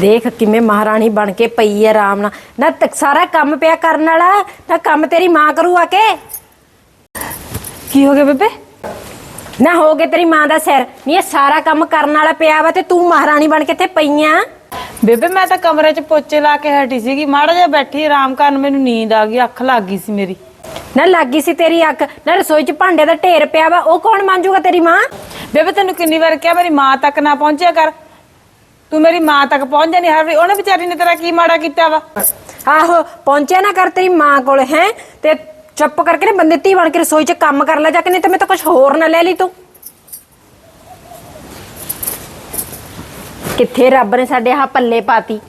ਦੇਖ ਕਿਵੇਂ ਮਹਾਰਾਣੀ ਬਣ ਕੇ ਪਈ ਐ ਆਰਾਮ ਨਾਲ। ਨਾ ਤ- ਸਾਰਾ ਕੰਮ ਪਿਆ ਕਰਨ ਵਾਲਾ ਨਾ ਕੰਮ ਤੇਰੀ ਮਾਂ ਕਰੂ ਆ ਕੇ। ਕੀ ਹੋ ਗਿਆ ਬੇਬੇ? ਨਾ ਹੋ ਗਏ ਤੇਰੀ ਮਾਂ ਦਾ ਸਿਰ। ਨਹੀਂ ਇਹ ਸਾਰਾ ਕੰਮ ਕਰਨ ਵਾਲਾ ਪਿਆ ਵਾ ਤੇ ਤੂੰ ਮਹਾਰਾਣੀ ਬਣ ਕੇ ਇੱਥੇ ਪਈ ਆ। ਬੇਬੇ ਮੈਂ ਤਾਂ ਕਮਰੇ 'ਚ ਪੋਚੇ ਲਾ ਕੇ ਹਟੀ ਸੀਗੀ। ਮਾੜਾ ਜਿਹਾ ਬੈਠੀ ਆਰਾਮ ਕਰਨ ਮੈਨੂੰ ਨੀਂਦ ਆ ਗਈ ਅੱਖ ਲੱਗ ਗਈ ਸੀ ਮੇਰੀ। ਨਾ ਲੱਗੀ ਸੀ ਤੇਰੀ ਅੱਖ। ਨਾ ਰਸੋਈ 'ਚ ਭਾਂਡੇ ਦਾ ਢੇਰ ਪਿਆ ਵਾ ਉਹ ਕੌਣ ਮਾਂਜੂਗਾ ਤੇਰੀ ਮਾਂ? ਬੇਬੇ ਤੈਨੂੰ ਕਿੰਨੀ ਵਾਰ ਕਿਹਾ ਮੇਰੀ ਮਾਂ ਤੱਕ ਨਾ ਪਹੁੰਚਿਆ ਕਰ। ਤੂੰ ਮੇਰੀ ਮਾਂ ਤੱਕ ਪਹੁੰਚ ਜਾਨੀ ਹਰ ਵਾਰੀ ਉਹਨੇ ਵਿਚਾਰੀ ਨੇ ਤੇਰਾ ਕੀ ਮਾੜਾ ਕੀਤਾ ਵਾ? ਆਹੋ, ਪਹੁੰਚਿਆ ਨਾ ਕਰ ਤੇਰੀ ਮਾਂ ਕੋਲ, ਹੈ? ਤੇ ਚੁੱਪ ਕਰਕੇ ਨਾ ਬੰਦੇ ਧੀ ਬਣ ਕੇ ਰਸੋਈ 'ਚ ਕੰਮ ਕਰ ਲੈ, ਜਾ ਕੇ ਨਹੀਂ ਤੇ ਮੈਂ ਤਾਂ ਕੁਝ ਹੋਰ ਨਾ ਲੈ ਲਈ ਤੂੰ। ਕਿੱਥੇ ਰੱਬ ਨੇ ਸਾਡੇ ਆਹ ਪੱਲੇ ਪਾਤੀ?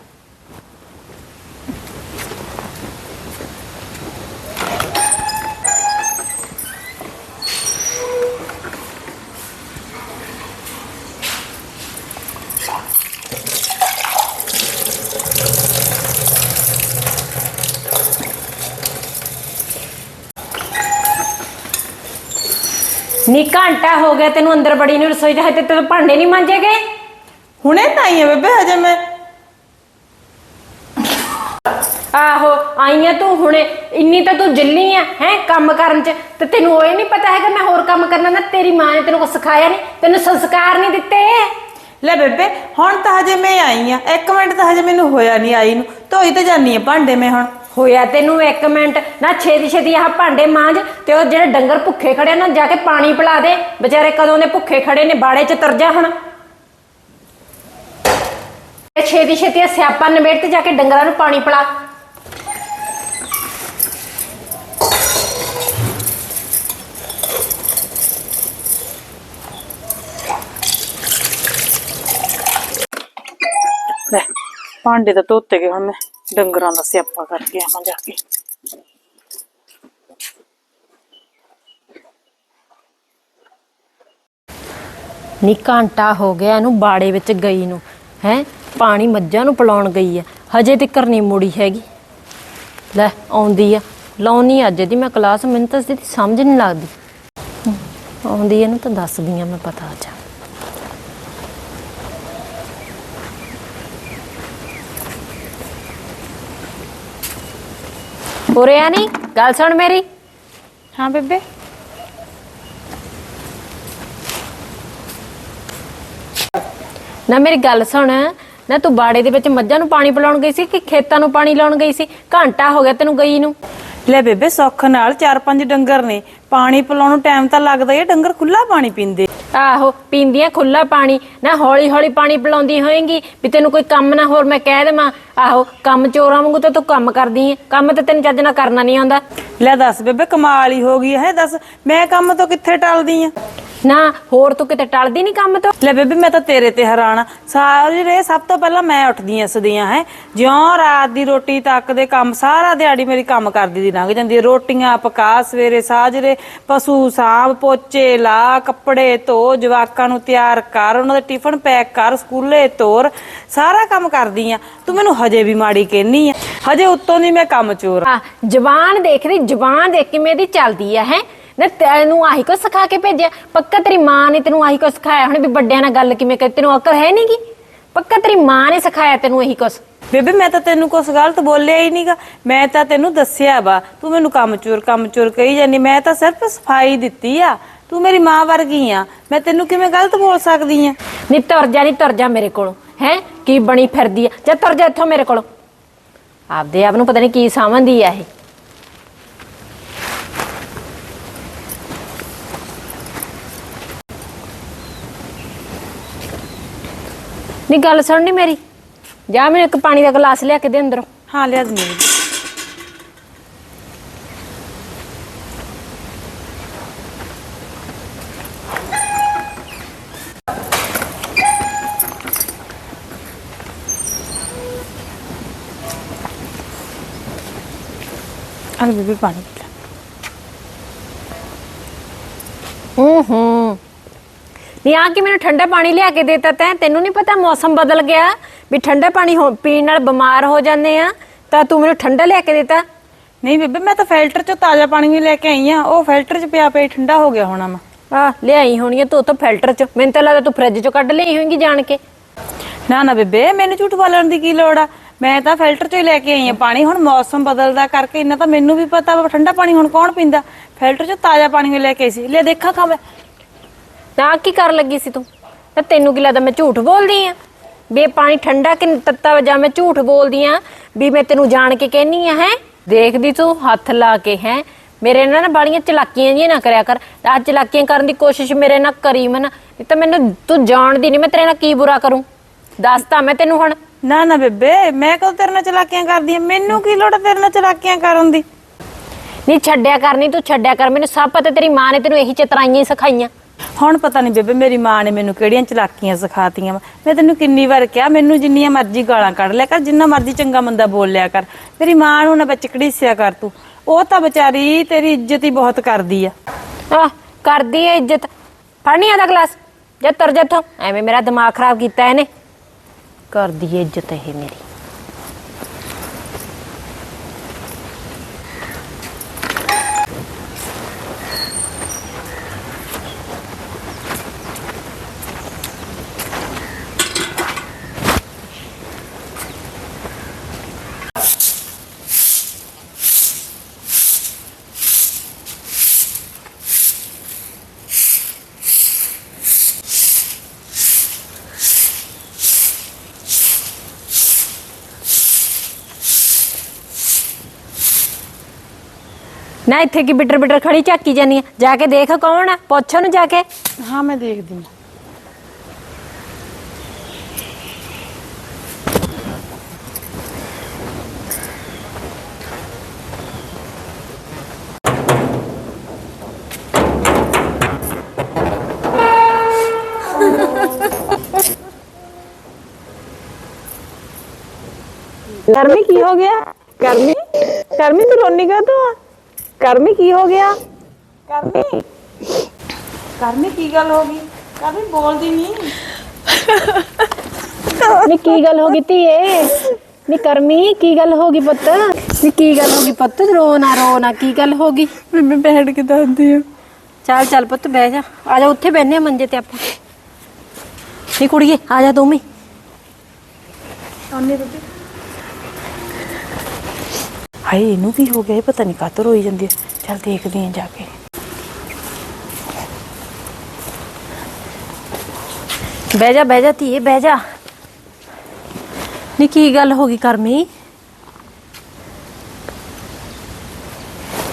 ਨੀ ਘੰਟਾ ਹੋ ਗਿਆ ਤੈਨੂੰ ਅੰਦਰ ਬੜੀ ਨੂੰ ਰਸੋਈ 'ਚ ਹਜੇ ਤੇ ਭਾਂਡੇ ਨਹੀਂ ਮਾਂਜੇ ਗਏ? ਹੁਣੇ ਤਾਂ ਆਈ ਆ ਬੇਬੇ ਹਜੇ ਮੈਂ। ਆਹੋ ਆਈਆਂ ਤੂੰ ਹੁਣੇ। ਇੰਨੀ ਤਾਂ ਤੂੰ ਜੱਲੀ ਆ ਹੈ ਕੰਮ ਕਰਨ ਚ। ਤੇ ਤੈਨੂੰ ਉਹ ਨਹੀਂ ਪਤਾ ਹੈਗਾ ਮੈਂ ਹੋਰ ਕੰਮ ਕਰਨਾ ਨਾ ਤੇਰੀ ਮਾਂ ਨੇ ਤੈਨੂੰ ਕੁਛ ਸਿਖਾਇਆ ਨਹੀਂ ਤੈਨੂੰ ਸੰਸਕਾਰ ਨਹੀਂ ਦਿੱਤੇ। ਲੈ ਬੇਬੇ ਹੁਣ ਤਾਂ ਹਜੇ ਮੈਂ ਆਈ ਆ। ਇੱਕ ਮਿੰਟ ਤਾਂ ਹਜੇ ਮੈਨੂੰ ਹੋਇਆ ਨਹੀਂ ਆਈ ਨੂੰ। ਧੋਈ ਤੇ ਜਾਨੀ ਆ ਭਾਂਡੇ ਮੈਂ ਹੁਣ। ਹੋਇਆ ਤੈਨੂੰ ਇੱਕ ਮਿੰਟ। ਨਾ ਛੇਤੀ ਛੇਤੀ ਆਹ ਭਾਂਡੇ ਮਾਂਜ ਤੇ ਉਹ ਜਿਹੜੇ ਡੰਗਰ ਭੁੱਖੇ ਖੜੇ ਨਾ, ਜਾ ਕੇ ਪਾਣੀ ਪਿਲਾ ਦੇ। ਵਿਚਾਰੇ ਕਦੋਂ ਦੇ ਭੁੱਖੇ ਖੜੇ ਨੇ, ਬਾੜੇ 'ਚ ਤੁਰ ਜਾ ਹੁਣ। ਇਹ ਛੇਤੀ ਛੇਤੀ ਇਹ ਸਿਆਪਾ ਨਿਬੇੜ ਤੇ ਜਾ ਕੇ ਡੰਗਰਾਂ ਨੂੰ ਪਾਣੀ ਪਿਲਾ। ਲੈ, ਭਾਂਡੇ ਤਾਂ ਧੋਤੇ ਗਏ ਹੁਣ ਮੈਂ। ਡੰਗਰਾਂ ਦਾ ਸਿਆਪਾ ਕਰਕੇ ਆਵਾਂ ਜਾ ਕੇ। ਨੀ ਘੰਟਾ ਹੋ ਗਿਆ ਇਹਨੂੰ ਬਾੜੇ ਵਿੱਚ ਗਈ ਨੂੰ, ਹੈ? ਪਾਣੀ ਮੱਝਾਂ ਨੂੰ ਪਿਲਾਉਣ ਗਈ ਆ। ਹਜੇ ਤੱਕ ਨਹੀਂ ਮੁੜੀ ਹੈਗੀ। ਲੈ, ਆਉਂਦੀ ਆ। ਲਾਉਣੀ ਅੱਜ ਦੀ ਮੈਂ ਕਲਾਸ ਮੈਨੂੰ ਤਾਂ ਇਹਦੀ ਸਮਝ ਨਹੀਂ ਲੱਗਦੀ। ਆਉਂਦੀ ਇਹਨੂੰ ਤਾਂ ਦੱਸਦੀ ਆ, ਮੈਂ ਪਤਾ ਅੱਜ ਉਰੇ ਆ ਨੀ? ਗੱਲ ਸੁਣ ਮੇਰੀ। ਹਾਂ ਬੇਬੇ। ਨਾ ਮੇਰੀ ਗੱਲ ਸੁਣ। ਨਾ ਤੂੰ ਬਾੜੇ ਦੇ ਵਿੱਚ ਮੱਝਾਂ ਨੂੰ ਪਾਣੀ ਪਿਲਾਉਣ ਗਈ ਸੀ ਕਿ ਖੇਤਾਂ ਨੂੰ ਪਾਣੀ ਲਾਉਣ ਗਈ ਸੀ? ਘੰਟਾ ਹੋ ਗਿਆ ਤੈਨੂੰ ਗਈ ਨੂੰ। ਲੈ ਬੇਬੇ ਸੁੱਖ ਨਾਲ ਚਾਰ ਪੰਜ ਡੰਗਰ ਨੇ। ਪਾਣੀ ਪਿਲਾਉਣ ਨੂੰ ਟਾਈਮ ਤਾਂ ਲੱਗਦਾ ਹੀ ਆ, ਡੰਗਰ ਖੁੱਲਾ ਪਾਣੀ ਪੀਂਦੇ। ਆਹੋ ਪੀਂਦੀਆਂ ਖੁੱਲਾ ਪਾਣੀ। ਨਾ ਹੌਲੀ ਹੌਲੀ ਪਾਣੀ ਪਿਲਾਉਂਦੀ ਹੋਏਗੀ ਵੀ ਤੈਨੂੰ ਕੋਈ ਕੰਮ ਨਾ ਹੋਰ ਮੈਂ ਕਹਿ ਦੇਵਾਂ। ਆਹੋ ਕੰਮ ਚੋਰਾਂ ਵਾਂਗੂ ਤਾਂ ਤੂੰ ਕੰਮ ਕਰਦੀ ਹੈ ਕੰਮ ਤੇ ਤੈਨੂੰ ਚੱਜ ਨਾਲ ਕਰਨਾ ਨਹੀਂ ਆਉਂਦਾ। ਲੈ ਦੱਸ ਬੇਬੇ ਕਮਾਲ ਹੀ ਹੋ ਗਈ ਹੈ ਦੱਸ। ਮੈਂ ਕੰਮ ਤੋਂ ਕਿੱਥੇ ਟਲਦੀ ਆ? ਨਾ ਹੋਰ ਤੂੰ ਕਿਤੇ ਟਲਦੀ ਨਹੀਂ ਕੰਮ ਤੋਂ? ਲੈ ਬੇਬੇ ਮੈਂ ਤਾਂ ਤੇਰੇ ਤੇ ਹੈਰਾਨ ਆ। ਸਾਰੇ ਰੇ ਸਭ ਤੋਂ ਪਹਿਲਾਂ ਮੈਂ ਉੱਠਦੀ ਐ ਸਦੀਆਂ ਹੈ। ਜਿਉਂ ਰਾਤ ਦੀ ਰੋਟੀ ਤੱਕ ਦੇ ਕੰਮ ਸਾਰਾ ਦਿਹਾੜੀ ਮੇਰੀ ਕੰਮ ਕਰਦੀ ਦੀ ਲੰਘ ਜਾਂਦੀ ਹੈ ਰੋਟੀਆਂ ਪਕਾ ਸਵੇਰੇ ਸਾਜਰੇ ਪਸ਼ੂ ਸਾਂਭ ਪੋਚੇ ਲਾ ਕੱਪੜੇ ਧੋ ਜਵਾਕਾਂ ਨੂੰ ਤਿਆਰ ਕਰ ਉਹਨਾਂ ਦੇ ਟਿਫਨ ਪੈਕ ਕਰ ਸਕੂਲੇ ਤੋਰ ਸਾਰਾ ਕੰਮ ਕਰਦੀ ਆ। ਤੂੰ ਮੈਨੂੰ ਹਜੇ ਵੀ ਮਾੜੀ ਕਹਿਨੀ ਆ। ਹਜੇ ਉੱਤੋਂ ਦੀ ਮੈਂ ਕੰਮ ਚੋਰ ਆ। ਜ਼ਬਾਨ ਦੇਖ ਰਹੀ ਜ਼ਬਾਨ ਦੇਖ ਕਿਵੇਂ ਦੀ ਚੱਲਦੀ ਆ ਹੈ। ਨਾ ਤੈਨੂੰ ਆਹੀ ਕੋ ਸਿਖਾ ਕੇ ਭੇਜਿਆ। ਪੱਕਾ ਤੇਰੀ ਮਾਂ ਨੇ ਤੈਨੂੰ ਆਹੀ ਕੋ ਸਿਖਾਇਆ। ਹੁਣ ਵੀ ਵੱਡਿਆਂ ਨਾਲ ਗੱਲ ਕਿਵੇਂ ਕਰ ਤੈਨੂੰ ਅਕਲ ਹੈ ਨਹੀਂਗੀ ਪੱਕਾ ਤੇਰੀ ਮਾਂ ਨੇ ਸਿਖਾਇਆ ਤੈਨੂੰ ਇਹੀ ਕੁਛ? ਬੇਬੇ ਮੈਂ ਤਾਂ ਤੈਨੂੰ ਕੁਛ ਗਲਤ ਬੋਲਿਆ ਹੀ ਨਹੀਂਗਾ ਮੈਂ ਤਾਂ ਤੈਨੂੰ ਦੱਸਿਆ ਵਾ ਤੂੰ ਮੈਨੂੰ ਕੰਮ ਚੋਰ ਕੰਮ ਚੋਰ ਕਹੀ ਜਾਨੀ ਮੈਂ ਤਾਂ ਸਿਰਫ ਸਫ਼ਾਈ ਦਿੱਤੀ ਆ। ਤੂੰ ਮੇਰੀ ਮਾਂ ਵਰਗੀ ਆ। ਮੈਂ ਤੈਨੂੰ ਕਿਵੇਂ ਗਲਤ ਬੋਲ ਸਕਦੀ ਆ? ਨੀ ਤੁਰ ਜਾ ਨੀ ਤੁਰ ਜਾ ਮੇਰੇ ਕੋਲੋਂ। ਹੈ? ਕੀ ਬਣੀ ਫਿਰਦੀ ਆ? ਜਾ ਤੁਰ ਜਾ ਇੱਥੋਂ ਮੇਰੇ ਕੋਲੋਂ। ਆਪਦੇ ਆਪ ਨੂੰ ਪਤਾ ਨਹੀਂ ਕੀ ਸਮਝਦੀ ਆ ਇਹ। ਨੀ ਗੱਲ ਸੁਣਨੀ ਮੇਰੀ। ਜਾ ਮੈਨੂੰ ਇੱਕ ਪਾਣੀ ਦਾ ਗਲਾਸ ਲਿਆ ਕੇ ਦੇ ਅੰਦਰੋਂ। ਹਾਂ, ਲਿਆ ਦਿੰਦੀ ਹਾਂ। ਅਰੇ ਬੀਬੀ ਪਾਣੀ। ਆ ਕੇ ਮੈਨੂੰ ਠੰਡਾ ਪਾਣੀ ਲਿਆ ਕੇ ਦੇਤਾ ਤੈਂ? ਤੈਨੂੰ ਨਹੀਂ ਪਤਾ ਮੌਸਮ ਬਦਲ ਗਿਆ ਵੀ ਠੰਡਾ ਪਾਣੀ ਹੋ- ਪੀਣ ਨਾਲ ਬਿਮਾਰ ਹੋ ਜਾਂਦੇ ਆ? ਤਾਂ ਤੂੰ ਮੈਨੂੰ ਠੰਡਾ ਲਿਆ ਕੇ ਦੇਤਾ। ਨਹੀਂ ਬੇਬੇ ਮੈਂ ਤਾਂ ਫਿਲਟਰ ਚੋਂ ਤਾਜ਼ਾ ਪਾਣੀ ਵੀ ਲੈ ਕੇ ਆਈ ਆ। ਉਹ ਫਿਲਟਰ ਚ ਪਿਆ ਪਿਆ ਹੀ ਠੰਡਾ ਹੋ ਗਿਆ ਹੋਣਾ ਵਾ ਆ ਲਿਆਈ ਹੋਣੀ ਆ ਤੂੰ ਤਾਂ ਫਿਲਟਰ ਚ। ਮੈਨੂੰ ਤਾਂ ਲੱਗਦਾ ਤੂੰ ਫ੍ਰਿਜ ਚੋਂ ਕੱਢ ਲਈ ਹੋਏਗੀ ਜਾਣ ਕੇ। ਨਾ ਨਾ ਬੇਬੇ ਮੈਨੂੰ ਝੂਠ ਬੋਲਣ ਦੀ ਕੀ ਲੋੜ ਆ? ਮੈਂ ਤਾਂ ਫਿਲਟਰ ਚੋਂ ਹੀ ਲੈ ਕੇ ਆਈ ਆ। ਪਾਣੀ ਹੁਣ ਮੌਸਮ ਬਦਲਦਾ ਕਰਕੇ ਇੰਨਾ ਤਾਂ ਮੈਨੂੰ ਵੀ ਪਤਾ ਵਾ ਠੰਡਾ ਪਾਣੀ ਹੁਣ ਕੌਣ ਪੀਂਦਾ। ਫਿਲਟਰ ਚੋਂ ਤਾਜ਼ਾ ਪਾਣੀ ਲੈ ਕੇ ਆਈ ਸੀ। ਲੈ ਦੇਖਾਂ ਖਾਵੇ ਨਾ ਕੀ ਕਰਨ ਲੱਗੀ ਸੀ ਤੂੰ? ਤਾਂ ਤੈਨੂੰ ਕੀ ਲੱਗਦਾ ਮੈਂ ਝੂਠ ਬੋਲਦੀ ਆ? ਵੀ ਇਹ ਪਾਣੀ ਠੰਡਾ ਕਿ ਤੱਤਾ ਵਜਾ ਮੈਂ ਝੂਠ ਬੋਲਦੀ ਆ? ਵੀ ਮੈਂ ਤੈਨੂੰ ਜਾਣ ਕੇ ਕਹਿਨੀ ਆ ਹੈ? ਦੇਖਦੀ ਤੂੰ ਹੱਥ ਲਾ ਕੇ ਹੈ? ਮੇਰੇ ਨਾਲ ਨਾ ਬਾਲੀਆਂ ਚਲਾਕੀਆਂ ਜੀਆਂ ਨਾ ਕਰਿਆ ਕਰ। ਆ ਚਲਾਕੀਆਂ ਕਰਨ ਦੀ ਕੋਸ਼ਿਸ਼ ਮੇਰੇ ਨਾਲ ਕਰੀ ਮਨ। ਨਹੀਂ ਤਾਂ ਮੈਨੂੰ ਤੂੰ ਜਾਣਦੀ ਨਹੀਂ ਮੈਂ ਤੇਰੇ ਨਾਲ ਕੀ ਬੁਰਾ ਕਰੂੰ? ਦੱਸ ਤਾਂ ਮੈਂ ਤੈਨੂੰ ਹੁਣ। ਨਾ ਨਾ ਬੇਬੇ ਮੈਂ ਕਦੋਂ ਤੇਰੇ ਨਾਲ ਚਲਾਕੀਆਂ ਕਰਦੀ ਆ? ਮੈਨੂੰ ਕੀ ਲੋੜ ਆ ਤੇਰੇ ਨਾਲ ਚਲਾਕੀਆਂ ਕਰਨ ਦੀ? ਨਹੀਂ ਛੱਡਿਆ ਕਰ ਨਹੀਂ ਤੂੰ ਛੱਡਿਆ ਕਰ। ਮੈਨੂੰ ਸਭ ਪਤਾ ਤੇਰੀ ਮਾਂ ਨੇ ਤੈਨੂੰ ਇਹੀ ਚਤਰਾਈਆਂ ਹੀ ਸਿਖਾਈਆਂ। ਹੁਣ ਪਤਾ ਨਹੀਂ ਬੇਬੇ ਮੇਰੀ ਮਾਂ ਨੇ ਮੈਨੂੰ ਕਿਹੜੀਆਂ ਚਲਾਕੀਆਂ ਸਿਖਾਤੀਆਂ ਵਾ। ਮੈਂ ਤੈਨੂੰ ਕਿੰਨੀ ਵਾਰ ਕਿਹਾ, ਮੈਨੂੰ ਜਿੰਨੀਆਂ ਮਰਜ਼ੀ ਗਾਲਾਂ ਕੱਢ ਲਿਆ ਕਰ, ਜਿੰਨਾ ਮਰਜ਼ੀ ਚੰਗਾ ਮੰਦਾ ਬੋਲ ਲਿਆ ਕਰ। ਮੇਰੀ ਮਾਂ ਨੂੰ ਨਾ ਵਿੱਚ ਘੜੀਸਿਆ ਕਰ ਤੂੰ। ਉਹ ਤਾਂ ਵਿਚਾਰੀ ਤੇਰੀ ਇੱਜ਼ਤ ਹੀ ਬਹੁਤ ਕਰਦੀ ਆ। ਆਹ, ਕਰਦੀ ਐ ਇੱਜ਼ਤ। ਫੜਨੀ ਆਦਾ ਗਲਾਸ ਜੇ ਤੁਰ ਜਾ ਇੱਥੋਂ। ਐਵੇਂ ਮੇਰਾ ਦਿਮਾਗ ਖਰਾਬ ਕੀਤਾ ਇਹਨੇ। ਕਰਦੀ ਐ ਇੱਜ਼ਤ ਇਹ ਮੇਰੀ। ਨਾ ਇੱਥੇ ਕੀ ਬਿਟਰ ਬਿਟਰ ਖੜੀ ਝਾਕੀ ਜਾਨੀ ਆ ਜਾ ਕੇ ਦੇਖ ਕੌਣ ਆ ਪੁੱਛ ਉਹਨੂੰ ਜਾ ਕੇ ਹਾਂ ਮੈਂ ਦੇਖਦੀ ਹਾਂ ਕਰਮੀ ਕੀ ਹੋ ਗਿਆ ਕਰਮੀ ਕਰਮੀ ਤੂੰ ਰੋਣੀ ਕਾ ਤੂੰ ਕਰਮੀ ਕੀ ਹੋ ਗਿਆ ਕਰਮੀ ਕਰਮੀ ਕੀ ਗੱਲ ਹੋ ਗਈ ਕਰਮੀ ਬੋਲਦੀ ਨਹੀਂ ਨੀ ਕੀ ਗੱਲ ਹੋ ਗਈ ਧੀਏ ਨੀ ਕਰਮੀ ਕੀ ਗੱਲ ਹੋ ਗਈ ਪੁੱਤ ਨੀ ਕੀ ਗੱਲ ਹੋ ਗਈ ਪੁੱਤ ਰੋ ਨਾ ਰੋ ਨਾ ਕੀ ਗੱਲ ਹੋ ਗਈ ਮੈਂ ਬੈਠ ਕੇ ਦੱਸਦੀ ਹਾਂ ਚੱਲ ਚੱਲ ਪੁੱਤ ਬਹਿ ਜਾ ਆ ਜਾ ਉੱਥੇ ਬੈਠਨੇ ਆ ਮੰਜੇ ਤੇ ਆਪਾਂ ਨੀ ਕੁੜੀਏ ਆ ਜਾ ਤੂੰ ਵੀ ਹਾਏ, ਇਹਨੂੰ ਕੀ ਹੋ ਗਿਆ, ਇਹ ਪਤਾ ਨਹੀਂ ਕਾਤਰ ਹੋਈ ਜਾਂਦੀ ਹੈ। ਚੱਲ ਦੇਖਦੀ ਹਾਂ ਜਾ ਕੇ। ਬਹਿ ਜਾ ਬਹਿ ਜਾ ਧੀਏ, ਬਹਿ ਜਾ। ਨੀ, ਕੀ ਗੱਲ ਹੋ ਗਈ ਕਰਮੀ?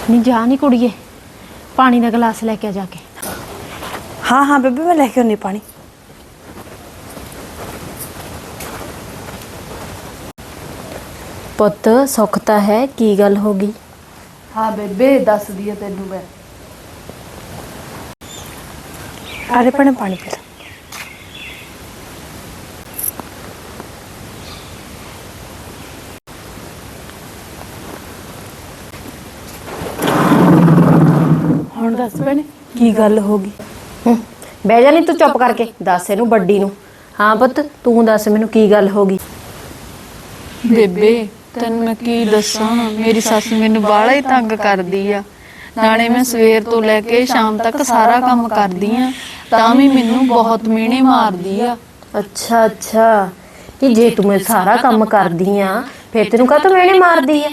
ਨੀ, ਜਾ ਨੀ ਕੁੜੀਏ। ਪਾਣੀ ਦਾ ਗਲਾਸ ਲੈ ਕੇ ਆ ਜਾ ਕੇ। ਹਾਂ ਹਾਂ, ਬੇਬੇ, ਮੈਂ ਲੈ ਕੇ ਆਉਣੀ ਪਾਣੀ। ਪੁੱਤ ਸੁੱਖ ਤਾਂ ਹੈ ਕੀ ਗੱਲ ਹੋ ਗਈ? ਹਾਂ ਬੇਬੇ ਦੱਸਦੀ ਆ ਤੈਨੂੰ ਮੈਂ। ਆਰੇ ਪਣੇ ਪਾਣੀ ਪੀ ਲੈ। ਹੁਣ ਦੱਸ ਭੈਣੇ ਕੀ ਗੱਲ ਹੋ ਗਈ? ਹੂੰ, ਬਹਿ ਜਾ ਨਹੀਂ ਤੂੰ ਚੁੱਪ ਕਰਕੇ ਦੱਸ ਇਹਨੂੰ ਵੱਡੀ ਨੂੰ। ਹਾਂ ਪੁੱਤ ਤੂੰ ਦੱਸ ਮੈਨੂੰ ਕੀ ਗੱਲ ਹੋ ਗਈ? ਬੇਬੇ ਤੈਨੂੰ ਮੈਂ ਕੀ ਦੱਸਾਂ? ਮੇਰੀ ਸੱਸ ਮੈਨੂੰ ਬਾਹਲਾ ਹੀ ਤੰਗ ਕਰਦੀ ਆ। ਨਾਲੇ ਮੈਂ ਸਵੇਰ ਤੋਂ ਲੈ ਕੇ ਸ਼ਾਮ ਤੱਕ ਸਾਰਾ ਕੰਮ ਕਰਦੀ ਆ। ਤਾਂ ਵੀ ਮੈਨੂੰ ਬਹੁਤ ਮਿਹਣੇ ਮਾਰਦੀ ਆ। ਅੱਛਾ ਅੱਛਾ। ਕਿ ਜੇ ਤੂੰ ਮੈਂ ਸਾਰਾ ਕੰਮ ਕਰਦੀ ਆ ਫਿਰ ਤੈਨੂੰ ਕਾਹਤੋਂ ਮੈਨੇ ਮਾਰਦੀ ਆ?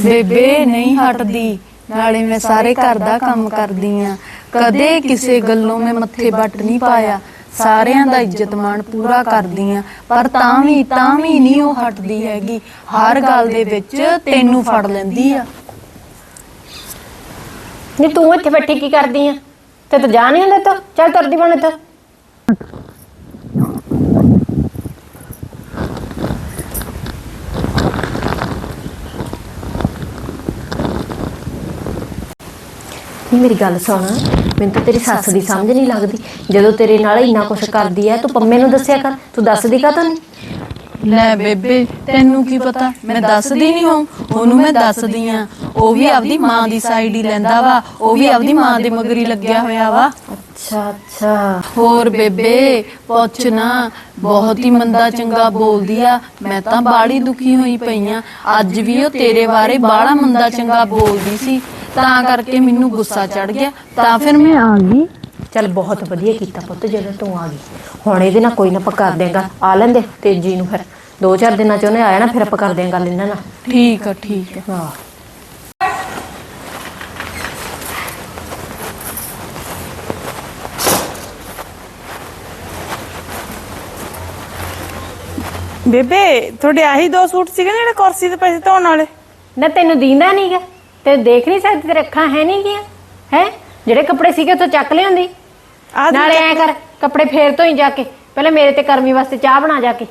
ਬੇਬੇ ਨਹੀਂ ਹਟਦੀ। ਨਾਲੇ ਮੈਂ ਸਾਰੇ ਘਰ ਦਾ ਕੰਮ ਕਰਦੀ ਆ। ਕਦੇ ਕਿਸੇ ਗੱਲੋਂ ਮੈਂ ਮੱਥੇ ਵੱਟ ਨਹੀਂ ਪਾਇਆ। ਸਾਰਿਆਂ ਦਾ ਇੱਜ਼ਤ ਮਾਣ ਪੂਰਾ ਕਰਦੀ ਆ। ਪਰ ਤਾਂ ਵੀ ਤਾਂ ਵੀ ਨਹੀਂ ਉਹ ਹਟਦੀ ਹੈਗੀ। ਹਰ ਗੱਲ ਦੇ ਵਿੱਚ ਤੈਨੂੰ ਫੜ ਲੈਂਦੀ ਆ। ਨਹੀਂ ਤੂੰ ਇੱਥੇ ਬੈਠੀ ਕੀ ਕਰਦੀ ਆ? ਤੇ ਤੂੰ ਜਾ ਨਹੀਂ ਹੁੰਦਾ ਤੋ ਚੱਲ ਤੁਰਦੀ ਬਣ ਇੱਥੋਂ। ਨਹੀਂ ਮੇਰੀ ਗੱਲ ਸੁਣ। ਮੈਨੂੰ ਤਾਂ ਤੇਰੀ ਸੱਸ ਦੀ ਸਮਝ ਨਹੀਂ ਲੱਗਦੀ। ਜਦੋਂ ਤੇਰੇ ਨਾਲ ਇੰਨਾ ਕੁਛ ਕਰਦੀ ਐ ਤੂੰ ਪੰਮੇ ਨੂੰ ਦੱਸਿਆ ਕਰ। ਤੂੰ ਦੱਸਦੀ ਕਾ ਨਹੀਂ ਲੈ ਬੇਬੇ ਤੈਨੂੰ ਕੀ ਪਤਾ? ਮੈਂ ਦੱਸਦੀ ਨਹੀਂ ਹਾਂ ਉਹਨੂੰ ਮੈਂ ਦੱਸਦੀ ਆ। ਉਹ ਵੀ ਆਪਦੀ ਮਾਂ ਦੀ ਸਾਈਡ ਹੀ ਲੈਂਦਾ ਵਾ। ਉਹ ਵੀ ਆਪਦੀ ਮਾਂ ਦੇ ਮਗਰੀ ਲੱਗਿਆ ਹੋਇਆ ਵਾ। ਅੱਛਾ ਅੱਛਾ। ਹੋਰ ਬੇਬੇ ਪੁੱਛ ਨਾ। ਬਹੁਤ ਹੀ ਮੰਦਾ ਚੰਗਾ ਬੋਲਦੀ ਆ। ਮੈਂ ਤਾਂ ਬਾੜੀ ਦੁਖੀ ਹੋਈ ਪਈ ਆ। ਅੱਜ ਵੀ ਉਹ ਤੇਰੇ ਬਾਰੇ ਬਾੜਾ ਮੰਦਾ ਚੰਗਾ ਬੋਲਦੀ ਸੀ। ਤਾਂ ਕਰਕੇ ਮੈਨੂੰ ਗੁੱਸਾ ਚੜ ਗਿਆ। ਤਾਂ ਫਿਰ ਮੈਂ ਆ ਗਈ। ਚੱਲ ਬਹੁਤ ਵਧੀਆ ਕੀਤਾ ਪੁੱਤ ਜਦੋਂ ਤੂੰ ਆ ਗਈ। ਹੁਣ ਇਹਦੇ ਨਾਲ ਕੋਈ ਨਾ ਆਪਾਂ ਕਰ ਦੇਗਾ ਆ ਲੈਂਦੇ ਤੇਜੀ ਨੂੰ ਫਿਰ। ਦੋ ਚਾਰ ਦਿਨਾਂ ਚ ਉਹਨੇ ਆਇਆ ਨਾ ਫਿਰ ਆਪਾਂ ਕਰ ਦੇਗਾ ਗੱਲ ਇਹਨਾਂ ਨਾਲ। ਠੀਕ ਆ ਠੀਕ ਆ। ਹਾਂ। ਬੇਬੇ ਤੁਹਾਡੇ ਆਹੀ ਦੋ ਸੂਟ ਸੀਗੇ ਜਿਹੜੇ ਕੁਰਸੀ ਤੇ ਪੈਸੇ ਧੋਣ ਵਾਲੇ? ਨਾ ਤੈਨੂੰ ਦੀਂਦਾ ਨਹੀਂਗਾ ਤੇ ਦੇਖ ਨਹੀਂ ਸਕਦੀ ਤੇਰੇ ਅੱਖਾਂ ਹੈ ਨਹੀਂ ਗਿਆ ਹੈ? ਜਿਹੜੇ ਕੱਪੜੇ ਸੀਗੇ ਉੱਥੋਂ ਚੱਕ ਤੂੰ ਨਾਲੇ ਐ ਕਰ ਕੱਪੜੇ ਫੇਰ ਤੋਂ ਹੀ ਜਾ ਕੇ ਪਹਿਲਾਂ ਮੇਰੇ ਤੇ ਕਰਮੀ ਵਾਸਤੇ ਚਾਹ ਬਣਾ ਜਾ ਕੇ।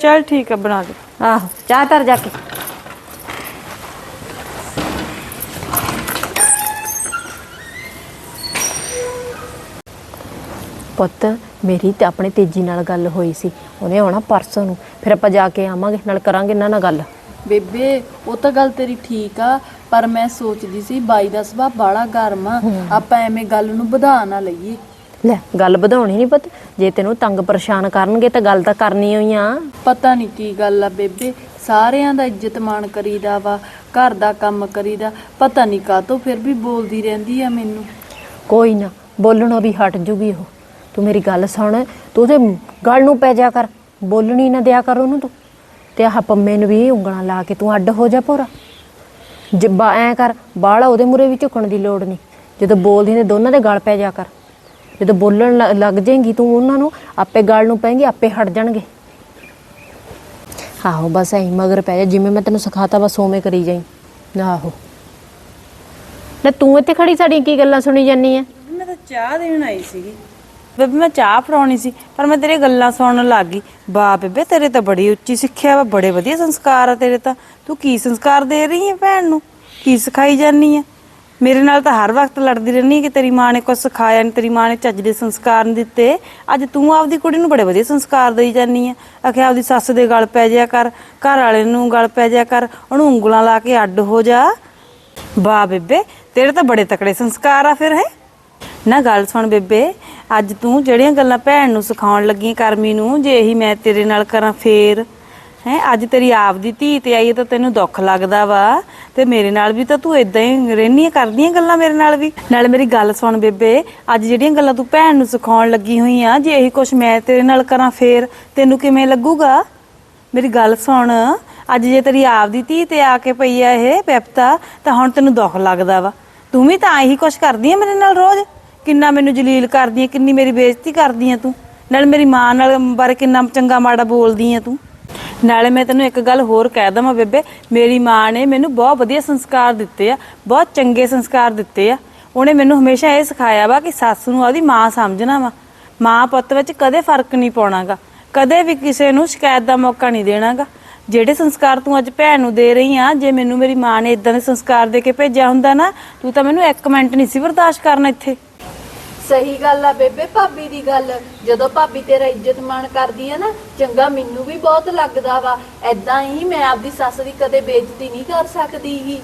ਚੱਲ ਠੀਕ ਆ ਬਣਾ ਦੇ। ਆਹੋ ਚਾਹ ਧਰ ਜਾ ਕੇ। ਪੁੱਤ ਮੇਰੀ ਤੇ ਆਪਣੇ ਤੇਜੀ ਨਾਲ ਗੱਲ ਹੋਈ ਸੀ ਉਹਨੇ ਆਉਣਾ ਪਰਸੋਂ ਨੂੰ ਫਿਰ ਆਪਾਂ ਜਾ ਕੇ ਆਵਾਂਗੇ ਨਾਲ ਕਰਾਂਗੇ ਇਹਨਾਂ ਨਾਲ ਗੱਲ। ਬੇਬੇ ਉਹ ਤਾਂ ਗੱਲ ਤੇਰੀ ਠੀਕ ਆ ਪਰ ਮੈਂ ਸੋਚਦੀ ਸੀ ਬਾਈ ਦਾ ਸੁਭਾਅ ਬਾਲਾ ਗਰਮ ਆ। ਆਪਾਂ ਐਵੇਂ ਗੱਲ ਨੂੰ ਵਧਾ ਨਾ ਲਈਏ। ਲੈ ਗੱਲ ਵਧਾਉਣੀ ਨਹੀਂ ਪੁੱਤ। ਜੇ ਤੈਨੂੰ ਤੰਗ ਪਰੇਸ਼ਾਨ ਕਰਨਗੇ ਤਾਂ ਗੱਲ ਤਾਂ ਕਰਨੀ ਹੋਈ ਆ। ਪਤਾ ਨਹੀਂ ਕੀ ਗੱਲ ਆ ਬੇਬੇ ਸਾਰਿਆਂ ਦਾ ਇੱਜ਼ਤ ਮਾਣ ਕਰੀਦਾ ਵਾ ਘਰ ਦਾ ਕੰਮ ਕਰੀਦਾ। ਪਤਾ ਨਹੀਂ ਕਾਤੋਂ ਫਿਰ ਵੀ ਬੋਲਦੀ ਰਹਿੰਦੀ ਆ ਮੈਨੂੰ। ਕੋਈ ਨਾ ਬੋਲਣੋਂ ਵੀ ਹਟ ਜੂਗੀ ਉਹ। ਤੂੰ ਮੇਰੀ ਗੱਲ ਸੁਣ ਤੂੰ ਉਹਦੇ ਗੱਲ ਨੂੰ ਪੈ ਜਾ ਕਰ। ਬੋਲਣੀ ਨਾ ਦਿਆ ਕਰ ਉਹਨੂੰ ਤੂੰ। ਤੇ ਆਹ ਪੰਮੇ ਨੂੰ ਵੀ ਉਂਗਲਾਂ ਲਾ ਕੇ ਤੂੰ ਅੱਡ ਹੋ ਜਾ ਪੂਰਾ। ਜਿੱਬਾ ਐ ਕਰ, ਬਾਹਲਾ ਉਹਦੇ ਮੂਰੇ ਵੀ ਝੁਕਣ ਦੀ ਲੋੜ ਨਹੀਂ। ਜਦੋਂ ਬੋਲਦੀ ਨੇ ਦੋਨਾਂ ਦੇ ਗਲ ਪੈ ਜਾ ਕਰ। ਜਦੋਂ ਬੋਲਣ ਲ- ਲੱਗ ਜਾਏਗੀ, ਤੂੰ ਉਹਨਾਂ ਨੂੰ ਆਪੇ ਗਲ ਨੂੰ ਪੈਂਗੀ, ਆਪੇ ਹਟ ਜਾਣਗੇ। ਆਹੋ, ਬਸ ਐਂ ਮਗਰ ਪੈ ਜਾ, ਜਿਵੇਂ ਮੈਂ ਤੈਨੂੰ ਸਿਖਾਤਾ, ਬਸ ਉਵੇਂ ਕਰੀ ਜਾਈ। ਆਹੋ। ਨਾ ਤੂੰ ਇੱਥੇ ਖੜੀ, ਸਾਡੀਆਂ ਕੀ ਗੱਲਾਂ ਸੁਣੀ ਜਾਨੀ ਐ? ਮੈਂ ਤਾਂ ਚਾਹ ਦੇਣ ਆਈ ਸੀਗੀ। ਬੇਬੇ, ਮੈਂ ਚਾਹ ਫੜਾਉਣੀ ਸੀ, ਪਰ ਮੈਂ ਤੇਰੇ ਗੱਲਾਂ ਸੁਣਨ ਲੱਗ ਗਈ। ਬਾ ਬੇਬੇ, ਤੇਰੇ ਤਾਂ ਬੜੀ ਉੱਚੀ ਸਿੱਖਿਆ ਵਾ, ਬੜੇ ਵਧੀਆ ਸੰਸਕਾਰ ਆ ਤੇਰੇ ਤਾਂ। ਤੂੰ ਕੀ ਸੰਸਕਾਰ ਦੇ ਰਹੀ ਹੈ ਭੈਣ ਨੂੰ? ਕੀ ਸਿਖਾਈ ਜਾਨੀ ਹੈ ਮੇਰੇ ਨਾਲ ਤਾਂ ਹਰ ਵਕਤ ਲੜਦੀ ਰਹਿੰਦੀ ਕਿ ਤੇਰੀ ਮਾਂ ਨੇ ਕੁਝ ਸਿਖਾਇਆ ਨਹੀਂ ਤੇਰੀ ਮਾਂ ਨੇ ਚੱਜ ਦੇ ਸੰਸਕਾਰ ਨਹੀਂ ਦਿੱਤੇ। ਅੱਜ ਤੂੰ ਆਪਦੀ ਕੁੜੀ ਨੂੰ ਬੜੇ ਵਧੀਆ ਸੰਸਕਾਰ ਦੇਈ ਜਾਨੀ ਹੈ ਆਖਿਆ, ਆਪਦੀ ਸੱਸ ਦੇ ਗਲ ਪੈ ਜਿਆ ਕਰ, ਘਰ ਵਾਲੇ ਨੂੰ ਗਲ ਪੈ ਜਿਆ ਕਰ, ਉਹਨੂੰ ਉਂਗਲਾਂ ਲਾ ਕੇ ਅੱਡ ਹੋ ਜਾ। ਵਾਹ ਬੇਬੇ, ਤੇਰੇ ਤਾਂ ਬੜੇ ਤਕੜੇ ਸੰਸਕਾਰ ਆ ਫਿਰ, ਹੈ। ਨਾ ਗੱਲ ਸੁਣ ਬੇਬੇ ਅੱਜ ਤੂੰ ਜਿਹੜੀਆਂ ਗੱਲਾਂ ਭੈਣ ਨੂੰ ਸਿਖਾਉਣ ਲੱਗੀ ਕਰਮੀ ਨੂੰ, ਜੇ ਇਹੀ ਮੈਂ ਤੇਰੇ ਨਾਲ ਕਰਾਂ ਫੇਰ। ਹੈ, ਅੱਜ ਤੇਰੀ ਆਪ ਦੀ ਧੀ ਤੇ ਆਈ ਹੈ ਤਾਂ ਤੈਨੂੰ ਦੁੱਖ ਲੱਗਦਾ ਵਾ। ਤੇ ਮੇਰੇ ਨਾਲ ਵੀ ਤਾਂ ਤੂੰ ਇਦਾਂ ਹੀ ਰਹਿਨੀਆਂ ਕਰਦੀਆਂ ਗੱਲਾਂ ਮੇਰੇ ਨਾਲ ਵੀ। ਨਾਲੇ ਮੇਰੀ ਗੱਲ ਸੁਣ ਬੇਬੇ, ਅੱਜ ਜਿਹੜੀਆਂ ਗੱਲਾਂ ਤੂੰ ਭੈਣ ਨੂੰ ਸਿਖਾਉਣ ਲੱਗੀ ਹੋਈ ਆ, ਜੇ ਇਹੀ ਕੁਛ ਮੈਂ ਤੇਰੇ ਨਾਲ ਕਰਾਂ ਫੇਰ, ਤੈਨੂੰ ਕਿਵੇਂ ਲੱਗੂਗਾ? ਮੇਰੀ ਗੱਲ ਸੁਣ, ਅੱਜ ਜੇ ਤੇਰੀ ਆਪ ਦੀ ਧੀ ਤੇ ਆ ਕੇ ਪਈ ਆ ਇਹ ਪਿਪਤਾ ਤਾਂ ਹੁਣ ਤੈਨੂੰ ਦੁੱਖ ਲੱਗਦਾ ਵਾ। ਤੂੰ ਵੀ ਤਾਂ ਇਹੀ ਕੁਛ ਕਰਦੀ ਆ ਮੇਰੇ ਨਾਲ ਰੋਜ਼? ਕਿੰਨਾ ਮੈਨੂੰ ਜਲੀਲ ਕਰਦੀ ਹੈ ਕਿੰਨੀ ਮੇਰੀ ਬੇਇੱਜ਼ਤੀ ਕਰਦੀ ਆ ਤੂੰ? ਨਾਲ ਮੇਰੀ ਮਾਂ ਨਾਲ ਬਾਰੇ ਕਿੰਨਾ ਚੰਗਾ ਮਾੜਾ ਬੋਲਦੀ ਆ ਤੂੰ? ਨਾਲੇ ਮੈਂ ਤੈਨੂੰ ਇੱਕ ਗੱਲ ਹੋਰ ਕਹਿ ਦਵਾਂ ਬੇਬੇ, ਮੇਰੀ ਮਾਂ ਨੇ ਮੈਨੂੰ ਬਹੁਤ ਵਧੀਆ ਸੰਸਕਾਰ ਦਿੱਤੇ ਆ, ਬਹੁਤ ਚੰਗੇ ਸੰਸਕਾਰ ਦਿੱਤੇ ਆ। ਉਹਨੇ ਮੈਨੂੰ ਹਮੇਸ਼ਾ ਇਹ ਸਿਖਾਇਆ ਵਾ ਕਿ ਸੱਸ ਨੂੰ ਉਹਦੀ ਮਾਂ ਸਮਝਣਾ ਵਾ। ਮਾਂ ਪੁੱਤ ਵਿੱਚ ਕਦੇ ਫ਼ਰਕ ਨਹੀਂ ਪਾਉਣਾਗਾ, ਕਦੇ ਵੀ ਕਿਸੇ ਨੂੰ ਸ਼ਿਕਾਇਤ ਦਾ ਮੌਕਾ ਨਹੀਂ ਦੇਣਾਗਾ। ਜਿਹੜੇ ਸੰਸਕਾਰ ਤੂੰ ਅੱਜ ਭੈਣ ਨੂੰ ਦੇ ਰਹੀ ਆ, ਜੇ ਮੈਨੂੰ ਮੇਰੀ ਮਾਂ ਨੇ ਇਦਾਂ ਦੇ ਸੰਸਕਾਰ ਦੇ ਕੇ ਭੇਜਿਆ ਹੁੰਦਾ ਨਾ, ਤੂੰ ਤਾਂ ਮੈਨੂੰ ਇੱਕ ਮਿੰਟ ਨਹੀਂ ਸੀ ਬਰਦਾਸ਼ਤ ਕਰਨਾ ਇੱਥੇ। ਸਹੀ ਗੱਲ ਆ ਬੇਬੇ, ਭਾਬੀ ਦੀ ਗੱਲ। ਜਦੋਂ ਭਾਬੀ ਤੇਰਾ ਇੱਜ਼ਤ ਮਾਣ ਕਰਦੀ ਆ ਨਾ, ਚੰਗਾ ਮੈਨੂੰ ਵੀ ਬਹੁਤ ਲੱਗਦਾ ਵਾ। ਐਦਾਂ ਹੀ ਮੈਂ ਆਪਦੀ ਸੱਸ ਦੀ ਕਦੇ ਬੇਇੱਜ਼ਤੀ ਨਹੀਂ ਕਰ ਸਕਦੀ ਹੀ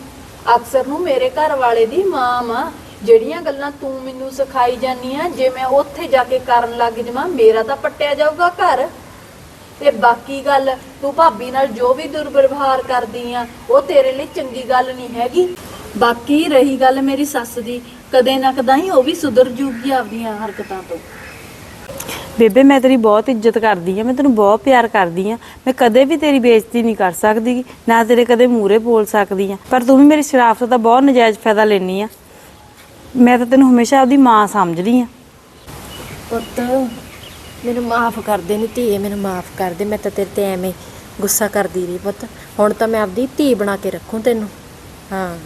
ਅਕਸਰ ਨੂੰ ਮੇਰੇ ਘਰ ਵਾਲੇ ਦੀ ਮਾਂ ਮਾਂ ਜਿਹੜੀਆਂ ਗੱਲਾਂ ਤੂੰ ਮੈਨੂੰ ਸਿਖਾਈ ਜਾਨੀ ਆ, ਜੇ ਮੈਂ ਉੱਥੇ ਜਾ ਕੇ ਕਰਨ ਲੱਗ ਜਾਵਾਂ, ਮੇਰਾ ਤਾਂ ਪੱਟਿਆ ਜਾਊਗਾ ਘਰ। ਤੇ ਬਾਕੀ ਗੱਲ, ਤੂੰ ਭਾਬੀ ਨਾਲ ਜੋ ਵੀ ਦੁਰਵਿਵਹਾਰ ਕਰਦੀ ਆ, ਉਹ ਤੇਰੇ ਲਈ ਚੰਗੀ ਗੱਲ ਨਹੀਂ ਹੈਗੀ। ਬਾਕੀ ਰਹੀ ਗੱਲ ਮੇਰੀ ਸੱਸ ਦੀ ਕਦੇ ਨਾ ਕਦਾਈ ਉਹ ਵੀ ਸੁਧਰ ਜੂਗੀ ਆਪਦੀਆਂ ਹਰਕਤਾਂ ਤੋਂ। ਬੇਬੇ ਮੈਂ ਤੇਰੀ ਬਹੁਤ ਇੱਜ਼ਤ ਕਰਦੀ ਆ ਮੈਂ ਤੈਨੂੰ ਬਹੁਤ ਪਿਆਰ ਕਰਦੀ ਆ ਮੈਂ ਕਦੇ ਵੀ ਤੇਰੀ ਬੇਇੱਜ਼ਤੀ ਨਹੀਂ ਕਰ ਸਕਦੀ ਨਾ ਤੇਰੇ ਕਦੇ ਮੂਹਰੇ ਬੋਲ ਸਕਦੀ ਆ ਪਰ ਤੂੰ ਵੀ ਮੇਰੀ ਸ਼ਰਾਫਤ ਦਾ ਬਹੁਤ ਨਜਾਇਜ਼ ਫਾਇਦਾ ਲੈਣੀ ਆ ਮੈਂ ਤਾਂ ਤੈਨੂੰ ਹਮੇਸ਼ਾ ਆਪਦੀ ਮਾਂ ਸਮਝਦੀ ਆ ਪੁੱਤ ਮੈਨੂੰ ਮਾਫ ਕਰ ਦੇ ਨੀ ਧੀਏ ਮੈਨੂੰ ਮਾਫ ਕਰ ਦੇ। ਮੈਂ ਤਾਂ ਤੇਰੇ ਤੇ ਐਵੇਂ ਗੁੱਸਾ ਕਰਦੀ ਰਹੀ ਪੁੱਤ। ਹੁਣ ਤਾਂ ਮੈਂ ਆਪਦੀ ਧੀ ਬਣਾ ਕੇ ਰੱਖੂ ਤੈਨੂੰ। ਹਾਂ।